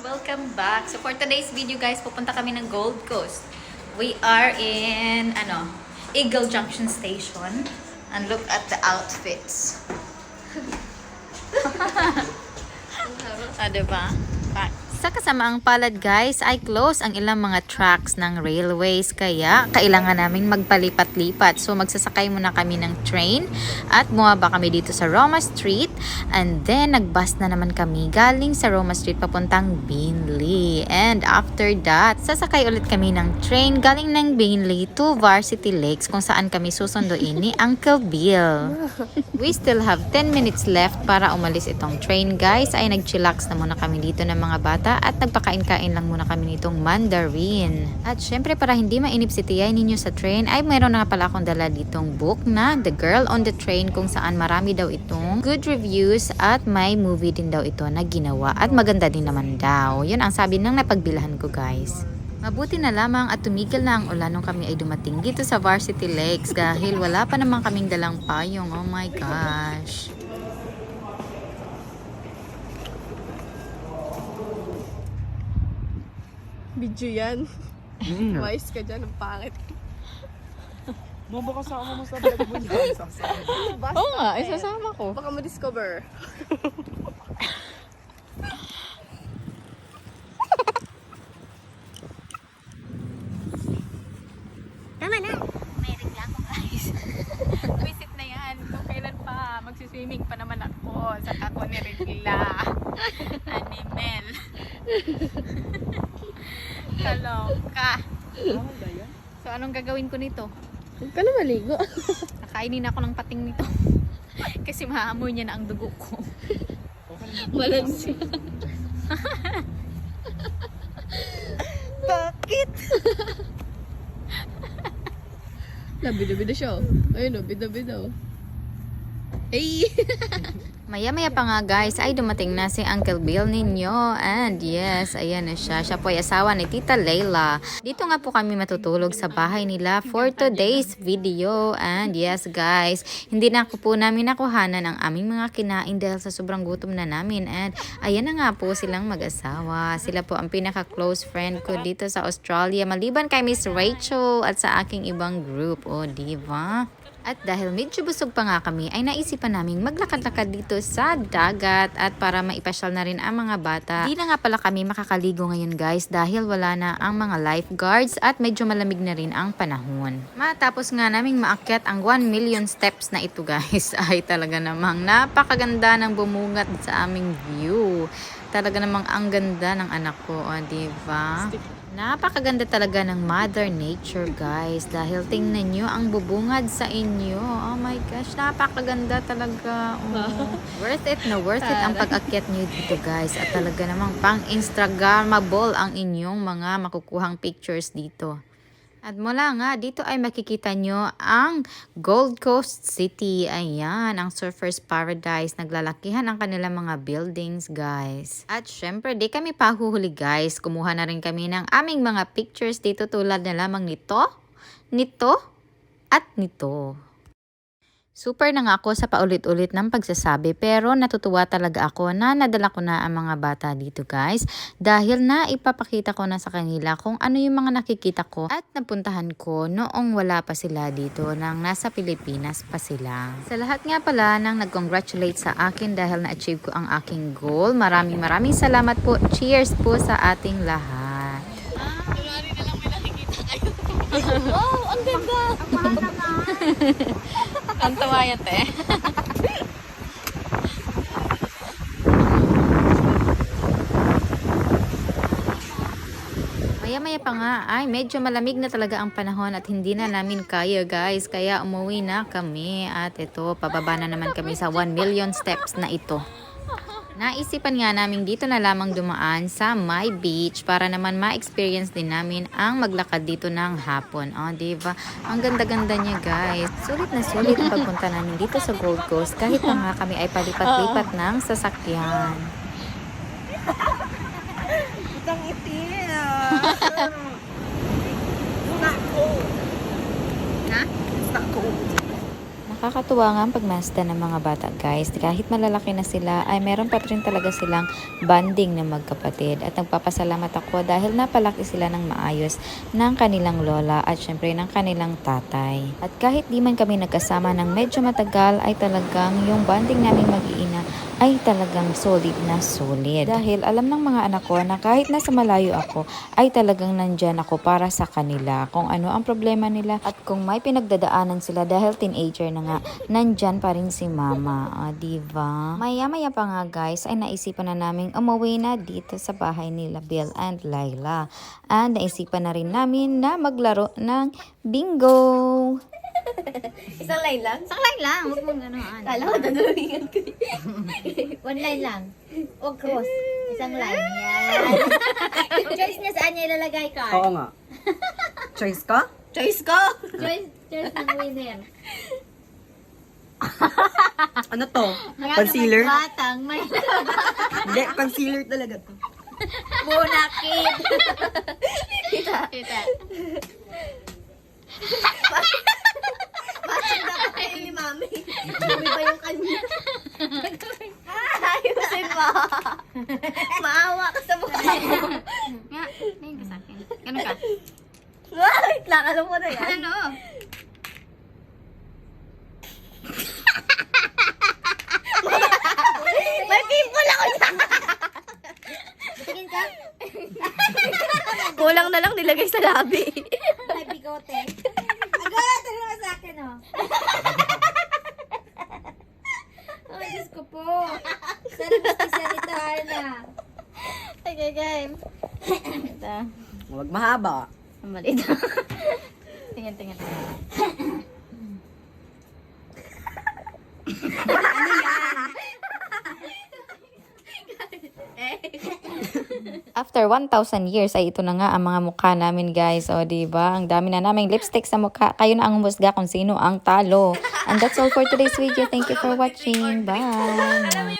Welcome back. So for today's video guys, pupunta kami ng Gold Coast. We are in, ano, Eagle Junction Station. And look at the outfits. ah, diba? Sa kasamaang palad guys ay close ang ilang mga tracks ng railways kaya kailangan naming magpalipat-lipat. So magsasakay muna kami ng train at bumaba kami dito sa Roma Street and then nagbus na naman kami galing sa Roma Street papuntang Binley. And after that, sasakay ulit kami ng train galing ng Binley to Varsity Lakes kung saan kami susunduin ni Uncle Bill. We still have 10 minutes left para umalis itong train guys ay nag-chillax na muna kami dito ng mga bata at nagpakain-kain lang muna kami nitong mandarin. At syempre para hindi mainip si tiyay ninyo sa train ay mayroon na pala akong dala ditong book na The Girl on the Train kung saan marami daw itong good reviews at may movie din daw ito na ginawa at maganda din naman daw. Yun ang sabi ng napagbilahan ko guys. Mabuti na lamang at tumigil na ang ulan nung kami ay dumating dito sa Varsity Lakes dahil wala pa naman kaming dalang payong. Oh my gosh. Video yan. Mais ka dyan, ang pangit. Mo baka kasama mo sa vlog mo yan. Basta, Oo nga, eh. isasama ko. Baka ma-discover. Tama na. May reklamo guys. Visit na yan. Kung kailan pa. Magsiswimming pa naman ako. Sa ako ni Regla. Animal. Kaloka. So anong gagawin ko nito? Huwag ka na maligo. Nakainin ako ng pating nito. Kasi mahamoy niya na ang dugo ko. Balansi. Bakit? Labida-bida siya. oh. Ayun o, bida-bida o. Maya-maya pa nga guys ay dumating na si Uncle Bill ninyo and yes, ayan na siya. Siya po ay asawa ni Tita Layla. Dito nga po kami matutulog sa bahay nila for today's video and yes guys, hindi na ko po namin nakuhanan ang aming mga kinain dahil sa sobrang gutom na namin and ayan na nga po silang mag-asawa. Sila po ang pinaka-close friend ko dito sa Australia maliban kay Miss Rachel at sa aking ibang group. O, diba? At dahil medyo busog pa nga kami, ay naisipan naming maglakad-lakad dito sa dagat at para maipasyal na rin ang mga bata. Di na nga pala kami makakaligo ngayon guys dahil wala na ang mga lifeguards at medyo malamig na rin ang panahon. Matapos nga naming maakyat ang 1 million steps na ito guys ay talaga namang napakaganda ng bumungat sa aming view. Talaga namang ang ganda ng anak ko, o, diba? Napakaganda talaga ng Mother Nature, guys. Dahil tingnan nyo ang bubungad sa inyo. Oh my gosh, napakaganda talaga. Oh. worth it na worth it ang pag-akyat nyo dito, guys. At talaga namang pang-instagrammable ang inyong mga makukuhang pictures dito. At mula nga, dito ay makikita nyo ang Gold Coast City. Ayan, ang Surfer's Paradise. Naglalakihan ang kanilang mga buildings, guys. At syempre, di kami pahuhuli, guys. Kumuha na rin kami ng aming mga pictures dito tulad na lamang nito, nito, at nito. Super na nga ako sa paulit-ulit ng pagsasabi pero natutuwa talaga ako na nadala ko na ang mga bata dito guys dahil na ipapakita ko na sa kanila kung ano yung mga nakikita ko at napuntahan ko noong wala pa sila dito nang nasa Pilipinas pa sila. Sa lahat nga pala nang nag-congratulate sa akin dahil na-achieve ko ang aking goal. Maraming maraming salamat po. Cheers po sa ating lahat. Oh, ang ganda! Ang mahal naman! Ang tawa yan, te. Maya-maya pa nga ay medyo malamig na talaga ang panahon at hindi na namin kaya guys. Kaya umuwi na kami at ito, pababa na naman kami sa 1 million steps na ito. Naisipan nga namin dito na lamang dumaan sa My Beach para naman ma-experience din namin ang maglakad dito ng hapon. O, oh, diba? Ang ganda-ganda niya, guys. Sulit na sulit pagpunta namin dito sa Gold Coast kahit na nga kami ay palipat-lipat ng sasakyan. Putang itim. Nako. Ha? Nako. Nakakatuwa nga ang pagmasda ng mga bata guys. Kahit malalaki na sila ay meron pa rin talaga silang banding na magkapatid. At nagpapasalamat ako dahil napalaki sila ng maayos ng kanilang lola at syempre ng kanilang tatay. At kahit di man kami nagkasama ng medyo matagal ay talagang yung banding namin mag-iina ay talagang solid na solid. Dahil alam ng mga anak ko na kahit nasa malayo ako ay talagang nandyan ako para sa kanila. Kung ano ang problema nila at kung may pinagdadaanan sila dahil teenager na nga, nandyan pa rin si mama. Ah, diba? Maya-maya pa nga guys ay naisipan na namin umuwi na dito sa bahay nila Bill and Laila. And naisipan na rin namin na maglaro ng bingo. Isang line lang? Isang line lang, huwag mong gano'n. Kala ko dadalawingan ko. One line lang. O cross. Isang line. Yan. choice niya saan niya ilalagay ka? Oo nga. Choice ka? Choice ko! Choice, choice ng winner. Ano to? Concealer? Batang, may Hindi, concealer talaga to. bunakit. Kita. Kita. Bakit dapat kayo ni mami? Mami ba yung kanya? Ayusin mo. Maawa ka sa mukha mo. Nga, ngayon ka sa akin. Ganun ka. Wait lang, alam mo na yan. Ano? May pimple ako dyan. Tingin ka? Kulang na lang nilagay sa labi. May bigote. Ano ka sa akin, oh? Ay, Diyos ko po. Sana gusto siya Arna. Okay, game. Ito. Huwag mahaba. Ang maliit. tingin, tingin. After 1,000 years ay ito na nga ang mga mukha namin guys. O di ba? Ang dami na naming lipstick sa mukha. Kayo na ang humusga kung sino ang talo. And that's all for today's video. Thank you for watching. Bye.